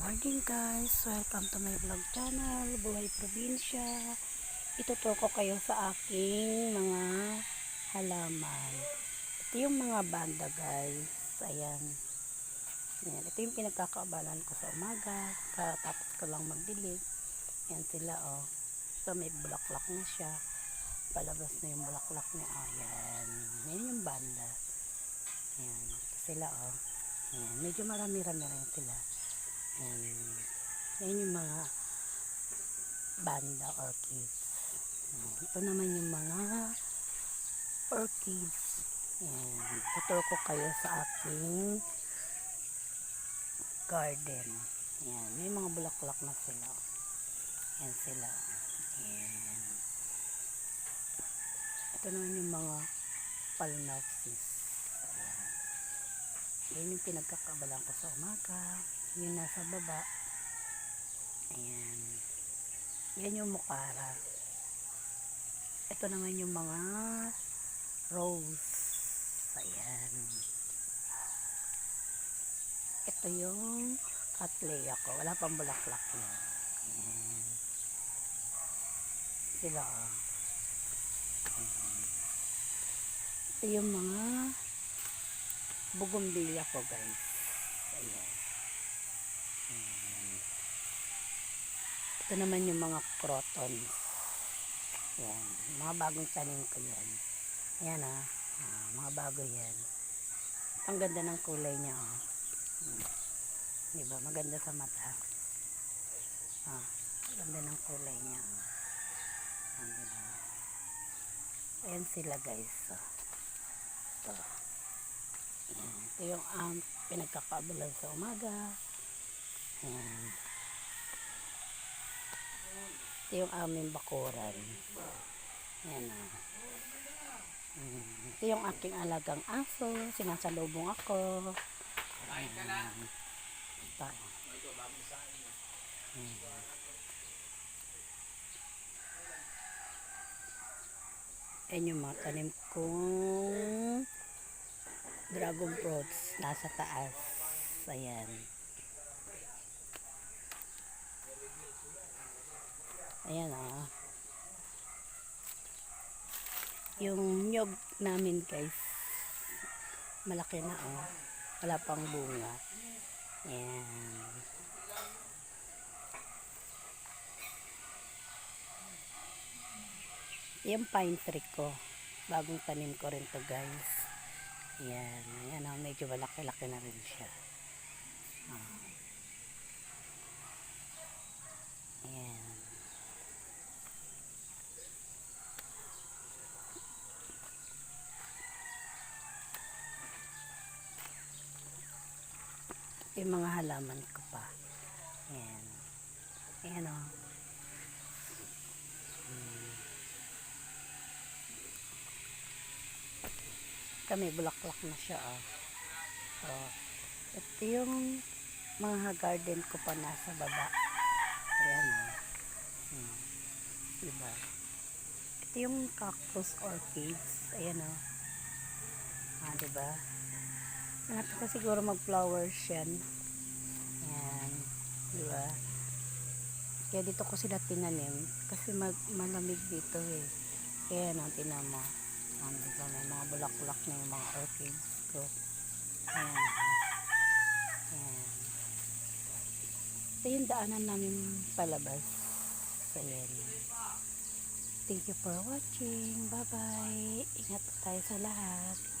morning guys, welcome to my vlog channel, Buhay Probinsya. Ituturo kayo sa aking mga halaman. Ito yung mga banda guys, ayan. Ayan. Ito yung pinagkakaabalan ko sa umaga, katapos ko lang magdilig. Ayan sila oh. So may bulaklak na siya. Palabas na yung bulaklak niya. Oh, ayan. Yan yung banda. Ayan. Sila oh. Ayan. Medyo marami-rami rin sila. Ayan yung mga banda orchids. Ito naman yung mga orchids. Ayan. Tuturo ko kayo sa aking garden. Ayan. May mga bulaklak na sila. Ayan sila. Ayan. Ito naman yung mga palnopsis. Yan yung pinagkakabalan ko sa umaga. Yung nasa baba. Yan yung mukara. Ito naman yung mga rose. Ayan. Ito yung cattleya ko. Wala pang bulaklak yun. Ayan. Sila oh. Ito yung mga bugumbilya ko guys. Ayan. Ito naman yung mga crotons. Ayan. Mga bagong tanim ko yan. Ayan ah. ah mga bago yan. Ang ganda ng kulay niya oh. Hmm. Diba? Maganda sa mata. Ah, ganda ng kulay niya. oh. Ah, diba? Ayan sila guys. Oh. Ito. Ayan. Ito yung um, pinagkakabalan sa umaga. Ayan. Ito yung aming bakuran. Ayan o. Ito yung aking alagang aso. Sinasalubong ako. Ayan. Ito. Ayan. Ayan yung mga tanim kong dragon fruits nasa taas. Ayan. Ayan ah. Yung nyog namin guys. Malaki na oh. Wala pang bunga. Ayan. Yung pine tree ko. Bagong tanim ko rin to guys. Ayan. Ayan oh. Medyo malaki-laki na rin siya. Oh. Yung mga halaman ko pa. Ayan. Ayan o. Hmm. Kami, bulaklak na siya o. So, ito yung mga garden ko pa nasa baba. Ayan o. Hmm. Diba? Ito yung cactus orchids. Ayan o. Ah, diba? Malapit na siguro mag-flowers yan. Ayan. Di ba? Kaya dito ko sila tinanim. Kasi mag malamig dito eh. Kaya no, tinan mo. Ayan, di ba? May mga bulaklak na yung mga orchids ko. Ayan. Ayan. Ito yung daanan namin palabas. Ayan. Thank you for watching. Bye-bye. Ingat tayo sa lahat.